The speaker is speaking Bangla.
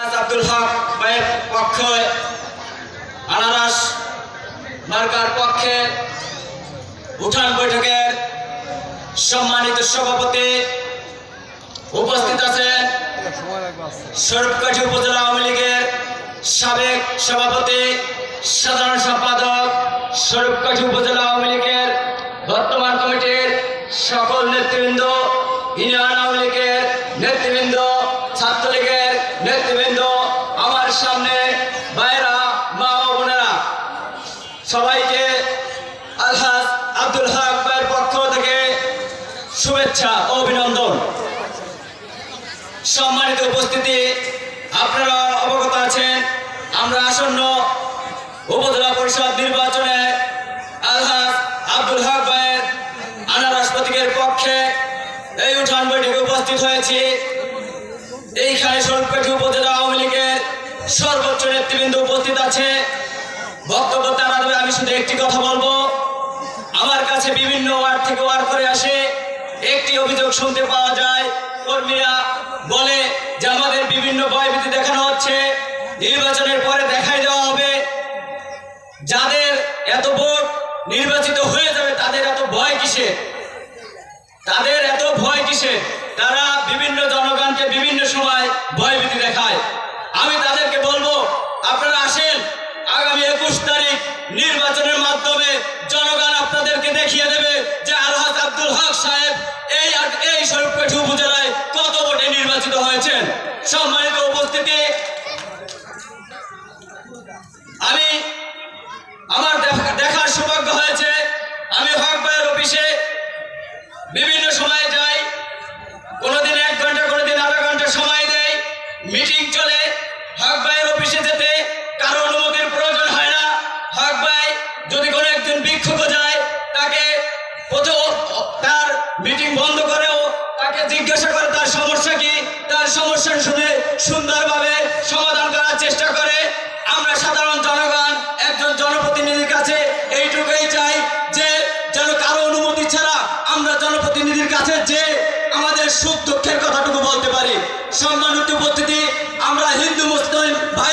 আব্দুল হক ভাইয়ের পক্ষে আনারস মার্কার পক্ষে উঠান বৈঠকের সম্মানিত সভাপতি উপস্থিত আছেন স্বরূপকাঠি উপজেলা আওয়ামী লীগের সাবেক সভাপতি, সাধারণ সম্পাদক স্বরূপকাঠি উপজেলা আওয়ামী লীগের বর্তমান কমিটির সকল নেতৃবৃন্দ, ইউনিয়ন আওয়ামী লীগের নেতৃবৃন্দ, ছাত্রলীগের নেতৃবৃন্দ আমার সামনে বাইরা মা ও বোনেরা সবাইকে আলহাজ আব্দুল হক ভাইয়ের পক্ষ থেকে শুভেচ্ছা, অভিনন্দন। সম্মানিত উপস্থিতি, আপনারা অবগত আছেন, আমরা আসন্ন উপজেলা পরিষদ নির্বাচনে আলহাজ আব্দুল হক ভাইয়ের আনারস প্রতীকের পক্ষে এই উঠান বৈঠকে উপস্থিত হয়েছি। এইখানে সরকারি উপজেলা আওয়ামী লীগের সর্বোচ্চ নেতৃবৃন্দ উপস্থিত আছে। বক্তব্য তারা আমি শুধু একটি কথা বলব। আমার কাছে বিভিন্ন ওয়ার্ড থেকে ওয়ার্ড করে আসে। একটি অভিযোগ শুনতে পাওয়া যায়। কর্মীরা বলে যে আমাদের বিভিন্ন ভয়ভীতি দেখানো হচ্ছে। নির্বাচনের পরে দেখাই দেওয়া হবে। যাদের এত ভোট নির্বাচিত হয়ে যাবে, তাদের এত ভয় কিসে তাদের এত ভয় কিসে তারা বিভিন্ন জনগণকে বিভিন্ন সময় ভয়ভীতি দেখায় আমি তাদেরকে বলব আপনারা আসেন আগামী একুশ তারিখ নির্বাচনের মাধ্যমে জনগণ আপনাদেরকে দেখিয়ে দেবে যে আলহাজ আব্দুল হক সাহেব এই এই স্বরূপকাঠি উপজেলায় কত ভোটে নির্বাচিত হয়েছেন সম্মানিত উপস্থিতি। আমি আমার দেখা- দেখার সৌভাগ্য হয়েছে, আমি হক ভাইয়ের অফিসে বিভিন্ন সময়ে যাই। কোনোদিন এক ঘণ্টা, কোনোদিন আধা ঘণ্টা সময় দেয় মিটিং চলে, হক ভাইয়ের অফিসে যেতে কারও অনুমতির প্রয়োজন হয় না। হক ভাই যদি কোনো একজন বিক্ষোভ যায়, তাকে তার মিটিং বন্ধ করেও তাকে জিজ্ঞাসা করে তার সমস্যা কি? আমরা সাধারণ জনগণ, একজন জনপ্রতিনিধির কাছে এইটুকুই চাই যে, যেন কারও অনুমতি ছাড়া আমরা জনপ্রতিনিধির কাছে যে আমাদের সুখ দুঃখের কথাটুকু বলতে পারি। সম্মানিত উপস্থিতি, আমরা হিন্দু, মুসলিম, ভাই